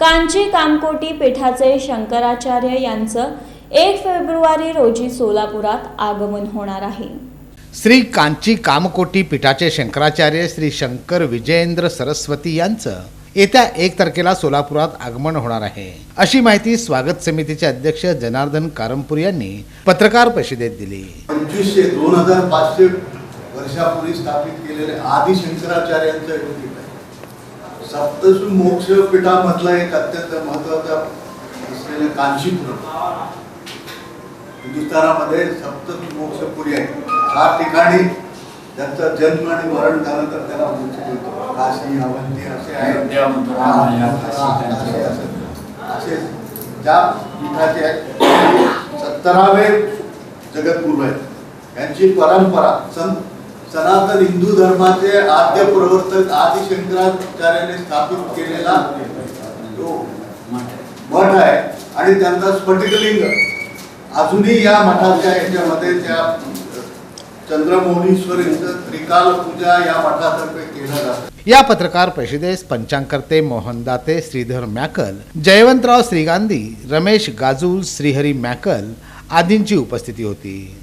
कांची कामकोटी पीठाचे शंकराचार्य यांचं एक फेब्रुवारी रोजी सोलापुरात आगमन होणार आहे. श्री कांची कामकोटी पीठाचे शंकराचार्य श्री शंकर विजयेंद्र सरस्वती यांचं येत्या एक तारखेला सोलापुरात आगमन होणार आहे. अशी माहिती स्वागत समितीचे अध्यक्ष जनार्दन कारंपूर यांनी पत्रकार परिषदेत दिली. पंचवीसशे दोन हजार पाचशे वर्षापूर्वी स्थापित केलेले आदि शंकराचार्यांचं सप्तशृ मोक्ष पीठामधलं एक अत्यंत महत्वाचं असलेलं कांचीपुरम. हिंदुस्थानामध्ये सप्तशृ मोक्षपुरी आहे. चार ठिकाणी त्यांचा जन्म आणि मरण झालं तर त्याला मोक्ष मिळतो. काशी अवंती असे आहे असे ज्या पीठाचे आहेत. सत्तरावे जगद्गुरु आहेत. यांची परंपरा सन सनातन हिंदू धर्माचे आद्य प्रवर्तक आदि शंकराचार्याने स्थापित केलेला तो मठ आहे. आणि त्यांचा स्फटिकलिंग अजूनही या मठाच्या याच्यामध्ये त्या चंद्रमौलीश्वर यांचं त्रिकाल पूजा या मठातर्फे केलं जातं. या पत्रकार परिषदेस पंचांकर्ते मोहन दाते श्रीधर मॅकल जयवंतराव श्रीगांधी रमेश गाजूल श्रीहरी मॅकल आदींची उपस्थिती होती.